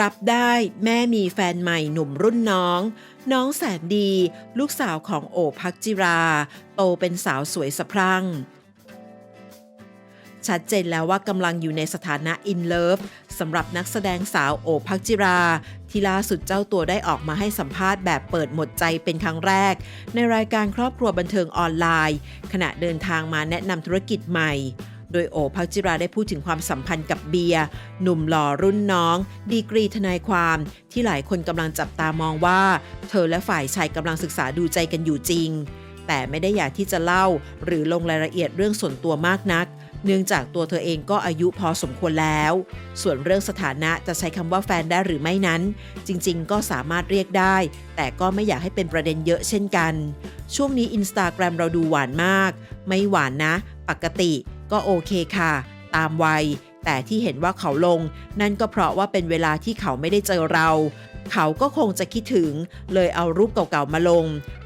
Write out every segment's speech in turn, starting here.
รับได้แม่มีแฟนใหม่หนุ่มรุ่นน้อง น้องแสนดี ลูกสาวของโอพักจิรา โตเป็นสาวสวยสะพรั่ง ชัดเจนแล้วว่ากำลังอยู่ในสถานะอินเลิฟ สำหรับนักแสดงสาวโอพักจิรา ที่ล่าสุดเจ้าตัวได้ออกมาให้สัมภาษณ์แบบเปิดหมดใจเป็นครั้งแรก ในรายการครอบครัวบันเทิงออนไลน์ ขณะเดินทางมาแนะนำธุรกิจใหม่โดยโอพักจิราได้พูดถึงความสัมพันธ์กับเบียร์หนุ่มหล่อรุ่นน้อง ดีกรีทนายความ ที่หลายคนกำลังจับตามองว่า เธอและฝ่ายชายกำลังศึกษาดูใจกันอยู่จริง แต่ไม่ได้อยากที่จะเล่า หรือลงรายละเอียดเรื่องส่วนตัวมากนัก เนื่องจากตัวเธอเองก็อายุพอสมควรแล้ว ส่วนเรื่องสถานะจะใช้คำว่าแฟนได้หรือไม่นั้น จริงๆ ก็สามารถเรียกได้ แต่ก็ไม่อยากให้เป็นประเด็นเยอะเช่นกัน ช่วงนี้อินสตาแกรมเราดูหวานมาก ไม่หวานนะ ปกติก็โอเคค่ะ ตามวัย แต่ที่เห็นว่าเขาลง นั่นก็เพราะว่าเป็นเวลาที่เขาไม่ได้เจอเรา เขาก็คงจะคิดถึง เลยเอารูปเก่าๆมาลง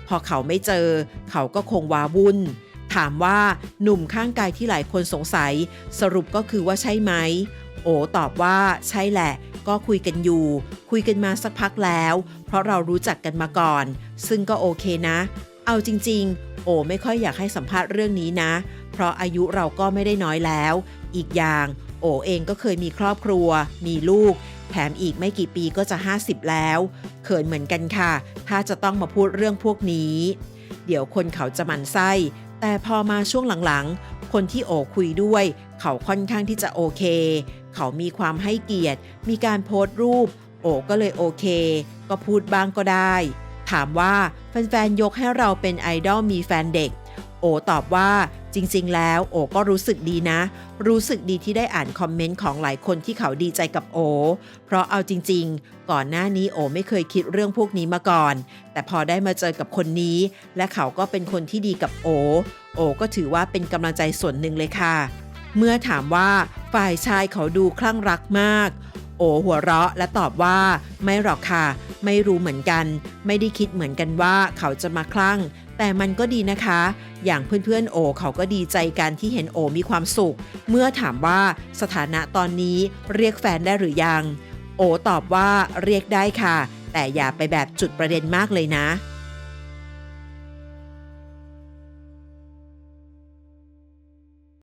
พอเขาไม่เจอ เขาก็คงวาวุ่น ถามว่าหนุ่มข้างกายที่หลายคนสงสัย สรุปก็คือว่าใช่ไหม โอตอบว่าใช่แหละ ก็คุยกันอยู่ คุยกันมาสักพักแล้ว เพราะเรารู้จักกันมาก่อน ซึ่งก็โอเคนะ เอาจริง ๆ โอไม่ค่อยอยากให้สัมภาษณ์เรื่องนี้นะ เพราะอายุเราก็ไม่ได้น้อยแล้ว อีกอย่าง โอเองก็เคยมีครอบครัว มีลูก แถมอีกไม่กี่ปีก็จะ 50 แล้ว เขินเหมือนกันค่ะ ถ้าจะต้องมาพูดเรื่องพวกนี้ เดี๋ยวคนเขาจะมันไส้ แต่พอมาช่วงหลังๆ คนที่โอคุยด้วย เขาค่อนข้างที่จะโอเค เขามีความให้เกียรติ มีการโพสต์รูป โอก็เลยโอเค ก็พูดบ้างก็ได้ ถามว่าแฟนๆยกให้เราเป็นไอดอลมีแฟนเด็ก โอตอบว่าจริงๆ แล้วโอก็รู้สึกดีนะ รู้สึกดีที่ได้อ่านคอมเมนต์ของหลายคนที่เขาดีใจกับโอ เพราะเอาจริง ๆ ก่อนหน้านี้โอไม่เคยคิดเรื่องพวกนี้มาก่อน แต่พอได้มาเจอกับคนนี้ และเขาก็เป็นคนที่ดีกับโอ โอก็ถือว่าเป็นกำลังใจส่วนหนึ่งเลยค่ะ เมื่อถามว่าฝ่ายชายเขาดูคลั่งรักมาก โอหัวเราะและตอบว่า ไม่หรอกค่ะ ไม่รู้เหมือนกัน ไม่ได้คิดเหมือนกันว่าเขาจะมาคลั่ง แต่มันก็ดีนะคะ อย่างเพื่อนๆโอเขาก็ดีใจกันที่เห็นโอมีความสุข เมื่อถามว่าสถานะตอนนี้เรียกแฟนได้หรือยัง โอตอบว่าเรียกได้ค่ะ แต่อย่าไปแบบจุดประเด็นมากเลยนะ